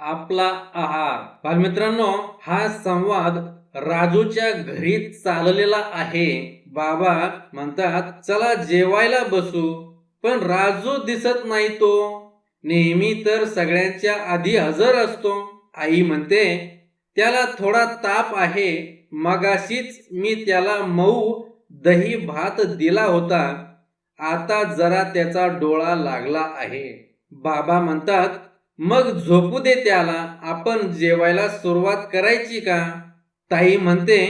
आपला आहार. बालमित्रांनो हा संवाद राजूच्या घरी चाललेला आहे. बाबा म्हणतात चला जेवायला बसू. पण राजू दिसत नाही तो. नेहमी तर सगळ्यांच्या आधी हजर असतो. आई म्हणते त्याला थोडा ताप आहे. मगाशीच मी त्याला मऊ दही भात दिला होता. आता जरा त्याचा डोळा लागला आहे. बाबा म्हणतात मग झोपू दे त्याला. आपण जेवायला सुरुवात करायची का? ताई म्हणते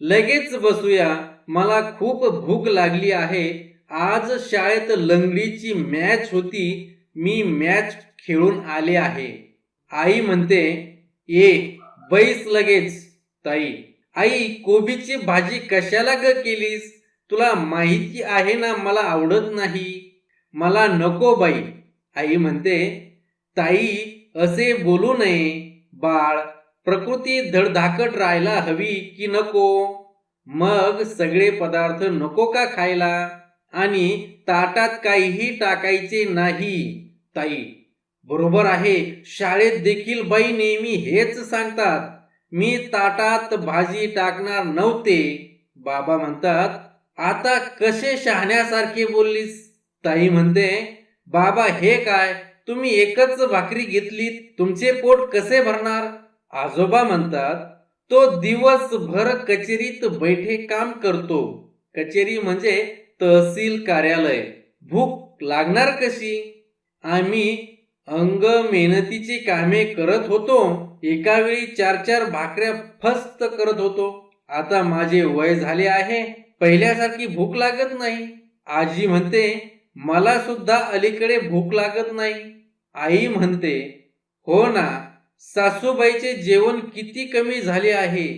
लगेच बसूया. मला खूप भूक लागली आहे. आज शाळेत लंगडीची मॅच होती. मी मॅच खेळून आले आहे. आई म्हणते ये बैस लगेच. ताई आई कोबीची भाजी कशाला ग केलीस? तुला माहिती आहे ना मला आवडत नाही. मला नको बाई. आई म्हणते ताई असे बोलू नये. बाळ प्रकृती धडधाकट राहायला हवी की नको? मग सगळे पदार्थ नको का खायला? आणि ताटात काहीही टाकायचे नाही. ताई बरोबर आहे शाळेत देखील बाई नेहमी हेच सांगतात मी ताटात भाजी टाकणार नव्हते. बाबा म्हणतात आता कसे शहाण्यासारखे बोललीस? ताई म्हणते बाबा हे काय? तुम्ही एकच भाकरी घेतली तुमचे पोट कसे भरणार? आजोबा म्हणतात तो दिवसभर कचेरीत बैठे काम करतो. कचेरी म्हणजे तहसील कार्यालय. भूक लागणार कशी? आम्ही अंग मेहनतीची कामे करत होतो. एका वेळी चार चार भाकऱ्या फस्त करत होतो. आता माझे वय झाले आहे. पहिल्यासारखी भूक लागत नाही. आजी म्हणते मला सुद्धा अलीकडे भूक लागत नाही. आई म्हणते हो ना सासूबाईचे जेवण किती कमी झाले आहे.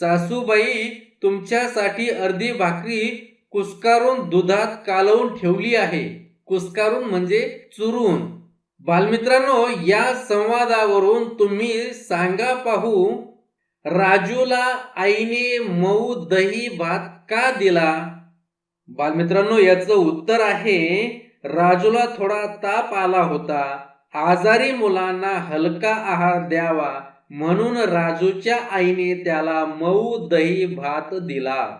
सासूबाई तुमच्यासाठी अर्धी भाकरी कुस्कारून दुधात कालवून ठेवली आहे. कुस्कारून म्हणजे चुरून. बालमित्रांनो या संवादावरून तुम्ही सांगा पाहू राजूला आईने मऊ दही भात का दिला? बालमित्रांनो याचं उत्तर आहे राजूला थोडा ताप आला होता. आजारी मुलांना हलका आहार द्यावा म्हणून राजूच्या आईने त्याला मऊ दही भात दिला.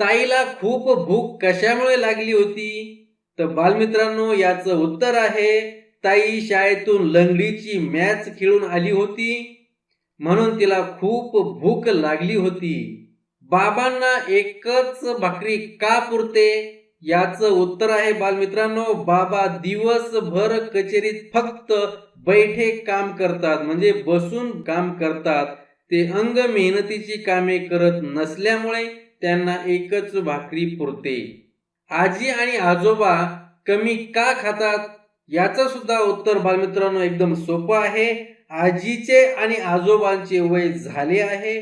ताईला खूप भूक कशामुळे लागली होती? तर बालमित्रांनो याचं उत्तर आहे ताई शाळेतून लंगडीची मॅच खेळून आली होती. म्हणून तिला खूप भूक लागली होती. बाबांना एकच भाकरी का पुरते? याचं उत्तर आहे बालमित्रांनो बाबा दिवसभर कचेरीत फक्त बैठे काम करतात. म्हणजे बसून काम करतात. ते अंग मेहनतीची कामे करत नसल्यामुळे त्यांना एकच भाकरी पुरते. आजी आणि आजोबा कमी का खातात? याचं सुद्धा उत्तर बालमित्रांनो एकदम सोपं आहे. आजीचे आणि आजोबांचे वय झाले आहे.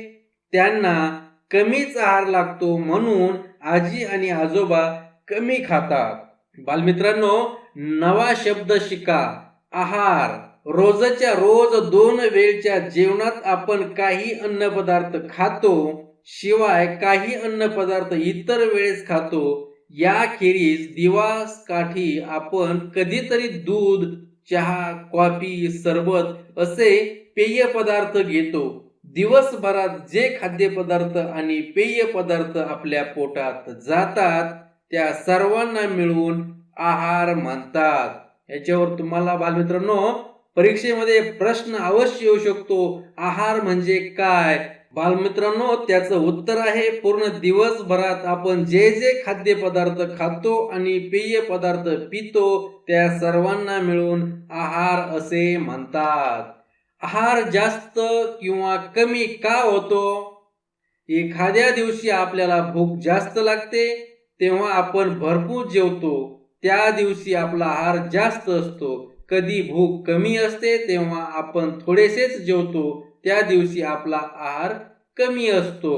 त्यांना कमीच आहार लागतो म्हणून आजी आणि आजोबा कमी खातात. बालमित्रांनो नवा शब्द शिका. आहार. रोजच्या रोज दोन वेळच्या जेवणात आपण काही अन्न पदार्थ खातो शिवाय काही अन्न पदार्थ इतर वेळेस खातो. याखेरीज दिवास काठी आपण कधीतरी दूध चहा कॉफी सरबत असे पेय पदार्थ घेतो. दिवसभरात जे खाद्यपदार्थ आणि पेय पदार्थ आपल्या पोटात जातात त्या सर्वांना मिळून आहार म्हणतात याच्यावर तुम्हाला बालमित्रांनो परीक्षेमध्ये प्रश्न अवश्य येऊ शकतो. आहार म्हणजे काय? बालमित्रांनो त्याचं उत्तर आहे पूर्ण दिवसभरात आपण जे जे खाद्यपदार्थ खातो आणि पेय पदार्थ पितो त्या सर्वांना मिळून आहार असे म्हणतात आहार जास्त किंवा कमी का होतो? एखाद्या दिवशी आपल्याला भूक जास्त लागते तेव्हा आपण भरपूर जेवतो. त्या दिवशी आपला आहार जास्त असतो. कधी भूक कमी असते तेव्हा आपण थोडेसेच जेवतो. त्या दिवशी आपला आहार कमी असतो.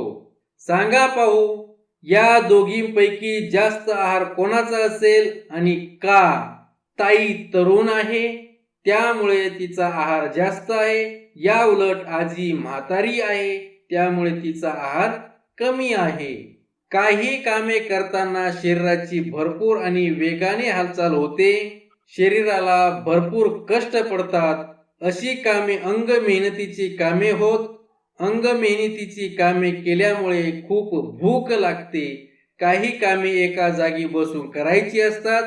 सांगा पाहू या दोघींपैकी जास्त आहार कोणाचा असेल आणि का? ताई तरुण आहे त्यामुळे तिचा आहार जास्त आहे. या उलट आजी म्हातारी आहे त्यामुळे तिचा आहार कमी आहे. काही कामे करताना शरीराची भरपूर आणि वेगाने हालचाल होते. शरीराला भरपूर कष्ट पडतात. अशी कामे अंग मेहनतीची कामे होत. अंग मेहनतीची कामे केल्यामुळे खूप भूक लागते. काही कामे एका जागी बसून करायची असतात.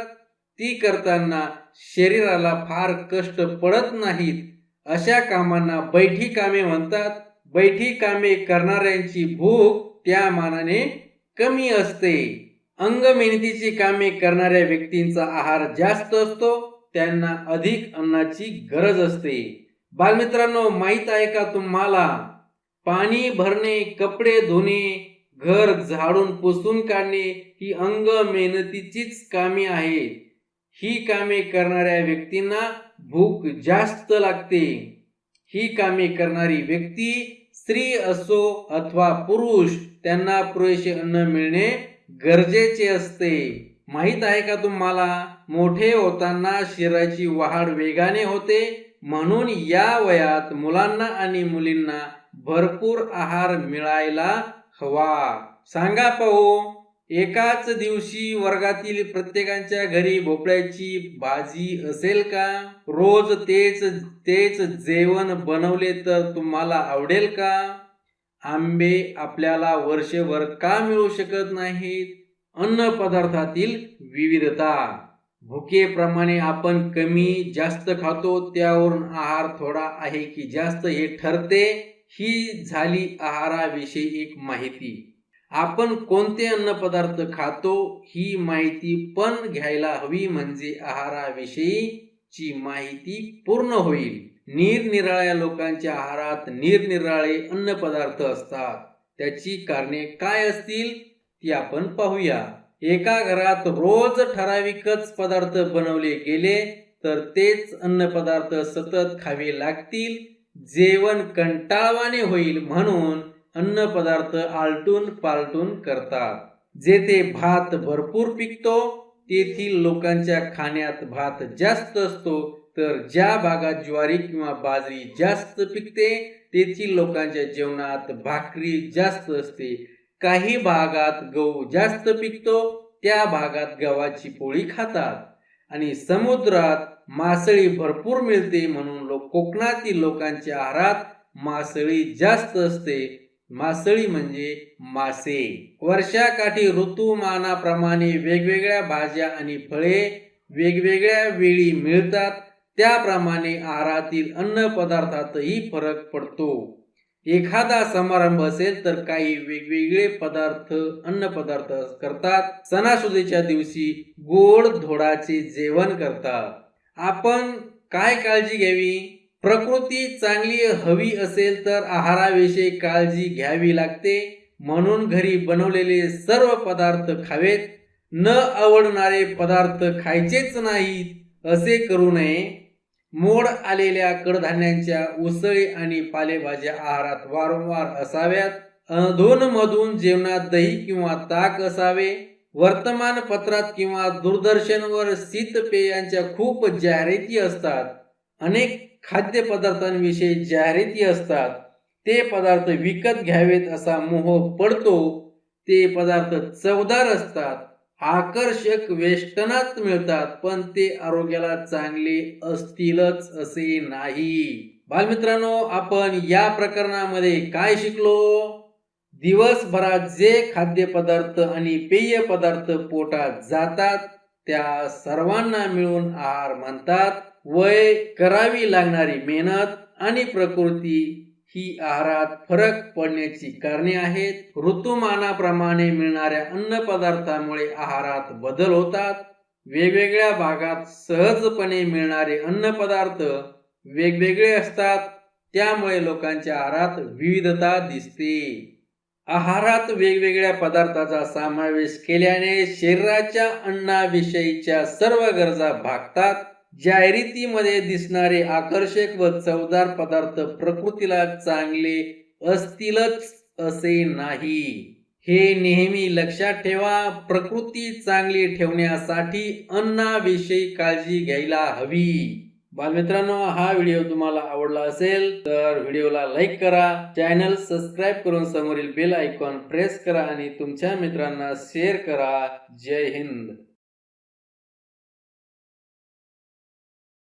ती करताना शरीराला फार कष्ट पडत नाहीत. अशा कामांना बैठी कामे म्हणतात. बैठी कामे करणाऱ्यांची भूक त्या मानाने कमी असते. अंग मेहनतीची कामे करणाऱ्या व्यक्तींचा आहार जास्त असतो त्यांना अधिक अन्नाची गरज असते. बालमित्रांनो माहीत आहे का तुम्हाला? पाणी भरणे कपडे धुणे घर झाडून पुसून काढणे ही अंग मेहनतीचीच कामे आहे ही कामे करणाऱ्या व्यक्तींना भूक जास्त लागते. ही कामे करणारी व्यक्ती स्त्री असो अथवा पुरुष त्यांना पुरेसे अन्न मिळणे गरजेचे असते. माहीत आहे का तुम्हाला? मोठे होताना शरीराची वाढ वेगाने होते. म्हणून या वयात मुलांना आणि मुलींना भरपूर आहार मिळायला हवा. सांगा पाहू एकाच दिवशी वर्गातील प्रत्येकाच्या घरी भोपळ्याची भाजी असेल का? रोज तेच तेच जेवण बनवले तर तुम्हाला आवडेल का? आंबे आपल्याला वर्षभर का मिळू शकत नाहीत? अन्न पदार्थातील विविधता. भुकेप्रमाणे आपण कमी जास्त खातो त्यावरून आहार थोडा आहे की जास्त हे ठरते. ही झाली आहाराविषयी एक माहिती. आपण कोणते अन्न पदार्थ खातो ही माहिती पण घ्यायला हवी म्हणजे आहाराविषयीची माहिती पूर्ण होईल. निरनिराळ्या लोकांच्या आहारात निरनिराळे अन्न पदार्थ असतात. त्याची कारणे काय असतील ती आपण पाहूया. एका घरात रोज ठराविकच पदार्थ बनवले गेले तर तेच अन्न पदार्थ सतत खावे लागतील. जेवण कंटाळवाने होईल म्हणून अन्न पदार्थ आलटून पालटून करतात. जेथे भात भरपूर पिकतो तेथील लोकांच्या खाण्यात भात जास्त असतो. तर ज्या भागात ज्वारी किंवा बाजरी जास्त पिकते तेथील लोकांच्या जेवणात भाकरी जास्त असते. काही भागात गहू जास्त पिकतो त्या भागात गव्हाची पोळी खातात. आणि समुद्रात मासळी भरपूर मिळते म्हणून लोक कोकणातील लोकांच्या आहारात मासळी जास्त असते. मासळी म्हणजे मासे. वर्षाकाठी ऋतुमानाप्रमाणे वेगवेगळ्या भाज्या आणि फळे वेगवेगळ्या वेळी मिळतात. त्याप्रमाणे आहारातील अन्न पदार्थातही फरक पडतो. एखादा समारंभ असेल तर काही वेगवेगळे पदार्थ अन्न पदार्थ करतात. सणासुदीच्या दिवशी गोड धोडाचे जेवण करतात. आपण काय काळजी घ्यावी? प्रकृती चांगली हवी असेल तर आहाराविषयी काळजी घ्यावी लागते. म्हणून घरी बनवलेले सर्व पदार्थ खावेत. न आवडणारे पदार्थ खायचेच नाहीत असे करू नये. मोड आलेल्या कडधान्यांच्या उसळी आणि पालेभाज्या आहारात वारंवार असाव्यात. अधूनमधून जेवणात दही किंवा ताक असावे. वर्तमानपत्रात किंवा दूरदर्शनवर शीतपेयांच्या खूप जाहिराती असतात. अनेक खाद्यपदार्थांविषयी जाहिराती असतात. ते पदार्थ विकत घ्यावेत असा मोह पडतो. ते पदार्थ चवदार असतात. आकर्षक वेष्टनात मिळतात पण ते आरोग्याला चांगले असतीलच असे नाही. बालमित्रांनो आपण या प्रकरणामध्ये काय शिकलो? दिवसभरात जे खाद्यपदार्थ आणि पेय पदार्थ पोटात जातात त्या सर्वांना मिळून आहार म्हणतात. वय करावी लागणारी मेहनत आणि प्रकृती ही आहारात फरक पडण्याची कारणे आहेत. ऋतुमानाप्रमाणे मिळणाऱ्या अन्न पदार्थामुळे आहारात बदल होतात. वेगवेगळ्या भागात सहजपणे मिळणारे अन्न पदार्थ वेगवेगळे असतात. त्यामुळे लोकांच्या आहारात विविधता दिसते. आहारात वेगवेगळ्या पदार्थाचा समावेश केल्याने शरीराच्या अन्नाविषयीच्या सर्व गरजा भागतात. जाहिरातीमध्ये दिसणारे आकर्षक व चवदार पदार्थ प्रकृतीला चांगले असतीलच असे नाही. हे नेहमी लक्षात ठेवा प्रकृती चांगली ठेवण्यासाठी अन्नाविषयी काळजी घ्यायला हवी. बालमित्रांनो हा व्हिडिओ तुम्हाला आवडला असेल तर व्हिडिओला लाईक करा चॅनल सबस्क्राईब करून समोरील बेल आयकॉन प्रेस करा आणि तुमच्या मित्रांना शेअर करा. जय हिंद.